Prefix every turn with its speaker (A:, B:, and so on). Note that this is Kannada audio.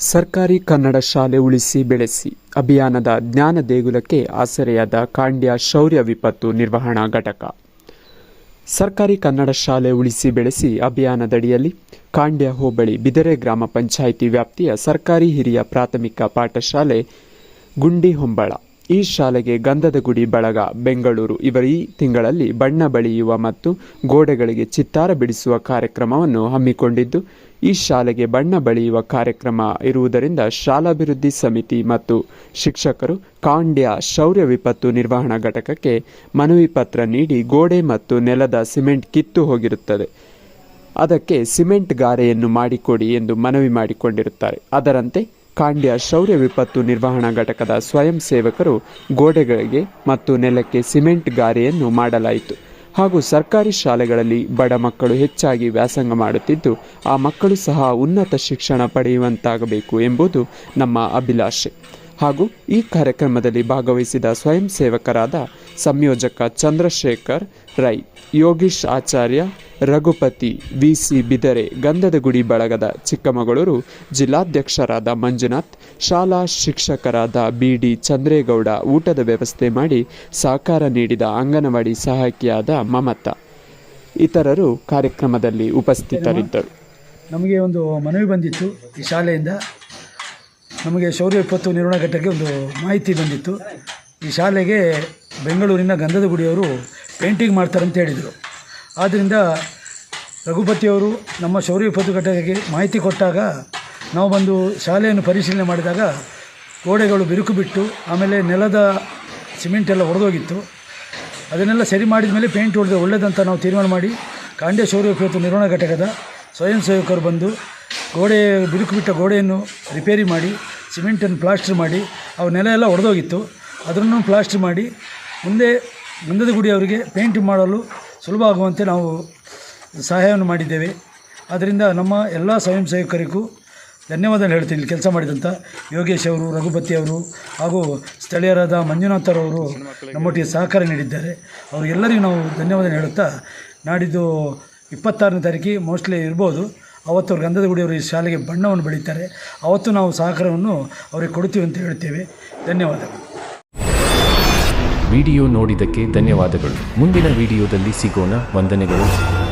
A: ಸರ್ಕಾರಿ ಕನ್ನಡ ಶಾಲೆ ಉಳಿಸಿ ಬೆಳೆಸಿ ಅಭಿಯಾನದ ಜ್ಞಾನ ದೇಗುಲಕ್ಕೆ ಆಸರೆಯಾದ ಕಾಂಡ್ಯ ಶೌರ್ಯ ವಿಪತ್ತು ನಿರ್ವಹಣಾ ಘಟಕ. ಸರ್ಕಾರಿ ಕನ್ನಡ ಶಾಲೆ ಉಳಿಸಿ ಬೆಳೆಸಿ ಅಭಿಯಾನದಡಿಯಲ್ಲಿ ಕಾಂಡ್ಯ ಹೋಬಳಿ ಬಿದರೆ ಗ್ರಾಮ ಪಂಚಾಯಿತಿ ವ್ಯಾಪ್ತಿಯ ಸರ್ಕಾರಿ ಹಿರಿಯ ಪ್ರಾಥಮಿಕ ಪಾಠಶಾಲೆ ಗುಂಡಿ ಹೊಂಬಳ ಈ ಶಾಲೆಗೆ ಗಂಧದ ಗುಡಿ ಬಳಗ, ಬೆಂಗಳೂರು. ಇವರ ಈ ತಿಂಗಳಲ್ಲಿ ಬಣ್ಣ ಬಳಿಯುವ ಮತ್ತು ಗೋಡೆಗಳಿಗೆ ಚಿತ್ತಾರ ಬಿಡಿಸುವ ಕಾರ್ಯಕ್ರಮವನ್ನು ಹಮ್ಮಿಕೊಂಡಿದ್ದು ಈ ಶಾಲೆಗೆ ಬಣ್ಣ ಬಳಿಯುವ ಕಾರ್ಯಕ್ರಮ ಇರುವುದರಿಂದ ಶಾಲಾಭಿವೃದ್ಧಿ ಸಮಿತಿ ಮತ್ತು ಶಿಕ್ಷಕರು ಕಾಂಡ್ಯ ಶೌರ್ಯ ವಿಪತ್ತು ನಿರ್ವಹಣಾ ಘಟಕಕ್ಕೆ ಮನವಿ ಪತ್ರ ನೀಡಿ ಗೋಡೆ ಮತ್ತು ನೆಲದ ಸಿಮೆಂಟ್ ಕಿತ್ತು ಹೋಗಿರುತ್ತದೆ. ಅದಕ್ಕೆ ಸಿಮೆಂಟ್ ಗಾರೆಯನ್ನು ಮಾಡಿಕೊಡಿ ಎಂದು ಮನವಿ ಮಾಡಿಕೊಂಡಿರುತ್ತಾರೆ. ಅದರಂತೆ ಕಾಂಡ್ಯ ಶೌರ್ಯ ವಿಪತ್ತು ನಿರ್ವಹಣಾ ಘಟಕದ ಸ್ವಯಂ ಸೇವಕರು ಗೋಡೆಗಳಿಗೆ ಮತ್ತು ನೆಲಕ್ಕೆ ಸಿಮೆಂಟ್ ಗಾರೆಯನ್ನು ಮಾಡಲಾಯಿತು. ಹಾಗೂ ಸರ್ಕಾರಿ ಶಾಲೆಗಳಲ್ಲಿ ಬಡ ಮಕ್ಕಳು ಹೆಚ್ಚಾಗಿ ವ್ಯಾಸಂಗ ಮಾಡುತ್ತಿದ್ದು, ಆ ಮಕ್ಕಳು ಸಹ ಉನ್ನತ ಶಿಕ್ಷಣ ಪಡೆಯುವಂತಾಗಬೇಕು ಎಂಬುದು ನಮ್ಮ ಅಭಿಲಾಷೆ. ಹಾಗೂ ಈ ಕಾರ್ಯಕ್ರಮದಲ್ಲಿ ಭಾಗವಹಿಸಿದ ಸ್ವಯಂ ಸೇವಕರಾದ ಸಂಯೋಜಕ ಚಂದ್ರಶೇಖರ್ ರೈ, ಯೋಗೀಶ್ ಆಚಾರ್ಯ, ರಘುಪತಿ ವಿ ಸಿ ಬಿದರೆ ಗಂಧದ ಗುಡಿ ಬಳಗದ ಚಿಕ್ಕಮಗಳೂರು ಜಿಲ್ಲಾಧ್ಯಕ್ಷರಾದ ಮಂಜುನಾಥ್, ಶಾಲಾ ಶಿಕ್ಷಕರಾದ ಬಿ ಡಿ ಚಂದ್ರೇಗೌಡ ಊಟದ ವ್ಯವಸ್ಥೆ ಮಾಡಿ ಸಹಕಾರ ನೀಡಿದ ಅಂಗನವಾಡಿ ಸಹಾಯಕಿಯಾದ ಮಮತಾ ಇತರರು ಕಾರ್ಯಕ್ರಮದಲ್ಲಿ ಉಪಸ್ಥಿತರಿದ್ದರು.
B: ನಮಗೆ ಒಂದು ಮನವಿ ಬಂದಿತ್ತು ಈ ಶಾಲೆಯಿಂದ. ನಮಗೆ ಶೌರ್ಯ ವಿಪತ್ತು ನಿರ್ವಹಣಾ ಘಟ್ಟಕ್ಕೆ ಒಂದು ಮಾಹಿತಿ ಬಂದಿತ್ತು. ಈ ಶಾಲೆಗೆ ಬೆಂಗಳೂರಿನ ಗಂಧದ ಗುಡಿಯವರು ಪೇಂಟಿಂಗ್ ಮಾಡ್ತಾರೆ ಅಂತ ಹೇಳಿದರು. ಆದ್ದರಿಂದ ರಘುಪತಿಯವರು ನಮ್ಮ ಶೌರ್ಯ ವಿಪತ್ತು ಘಟಕಕ್ಕೆ ಮಾಹಿತಿ ಕೊಟ್ಟಾಗ ನಾವು ಬಂದು ಶಾಲೆಯನ್ನು ಪರಿಶೀಲನೆ ಮಾಡಿದಾಗ ಗೋಡೆಗಳು ಬಿರುಕು ಬಿಟ್ಟು ಆಮೇಲೆ ನೆಲದ ಸಿಮೆಂಟ್ ಎಲ್ಲ ಒಡೆದೋಗಿತ್ತು. ಅದನ್ನೆಲ್ಲ ಸರಿ ಮಾಡಿದ ಮೇಲೆ ಪೇಂಟ್ ಹೊಡೆದ್ರೆ ಒಳ್ಳೆಯದಂತ ನಾವು ತೀರ್ಮಾನ ಮಾಡಿ ಕಾಂಡ್ಯ ಶೌರ್ಯ ವಿಪತ್ತು ನಿರ್ವಹಣಾ ಘಟಕದ ಸ್ವಯಂ ಸೇವಕರು ಬಂದು ಗೋಡೆ ಬಿರುಕು ಬಿಟ್ಟ ಗೋಡೆಯನ್ನು ರಿಪೇರಿ ಮಾಡಿ, ಸಿಮೆಂಟನ್ನು ಪ್ಲಾಸ್ಟರ್ ಮಾಡಿ, ಅವು ನೆಲ ಎಲ್ಲ ಒಡೆದೋಗಿತ್ತು. ಅದನ್ನು ಪ್ಲಾಸ್ಟರ್ ಮಾಡಿ ಮುಂದೆ ಗಂಧದ ಗುಡಿ ಅವರಿಗೆ ಪೇಂಟ್ ಮಾಡಲು ಸುಲಭ ಆಗುವಂತೆ ನಾವು ಸಹಾಯವನ್ನು ಮಾಡಿದ್ದೇವೆ. ಆದ್ದರಿಂದ ನಮ್ಮ ಎಲ್ಲ ಸ್ವಯಂ ಸೇವಕರಿಗೂ ಧನ್ಯವಾದ ಹೇಳ್ತೀನಿ. ಕೆಲಸ ಮಾಡಿದಂಥ ಯೋಗೇಶ್ ಅವರು, ರಘುಪತಿ ಅವರು ಹಾಗೂ ಸ್ಥಳೀಯರಾದ ಮಂಜುನಾಥರವರು ನಮ್ಮೊಟ್ಟಿಗೆ ಸಹಕಾರ ನೀಡಿದ್ದಾರೆ. ಅವರಿಗೆಲ್ಲರಿಗೂ ನಾವು ಧನ್ಯವಾದ ಹೇಳುತ್ತಾ ನಾಡಿದ್ದು ಇಪ್ಪತ್ತಾರನೇ ತಾರೀಕಿಗೆ ಮೋಸ್ಟ್ಲಿ ಇರ್ಬೋದು. ಅವತ್ತು ಅವ್ರ ಗಂಧದ ಗುಡಿಯವರು ಈ ಶಾಲೆಗೆ ಬಣ್ಣವನ್ನು ಬೆಳೀತಾರೆ. ಅವತ್ತು ನಾವು ಸಹಕಾರವನ್ನು ಅವರಿಗೆ ಕೊಡ್ತೀವಿ ಅಂತ ಹೇಳ್ತೇವೆ. ಧನ್ಯವಾದಗಳು.
C: ವಿಡಿಯೋ ನೋಡಿದ್ದಕ್ಕೆ ಧನ್ಯವಾದಗಳು. ಮುಂದಿನ ವಿಡಿಯೋದಲ್ಲಿ ಸಿಗೋಣ. ವಂದನೆಗಳು.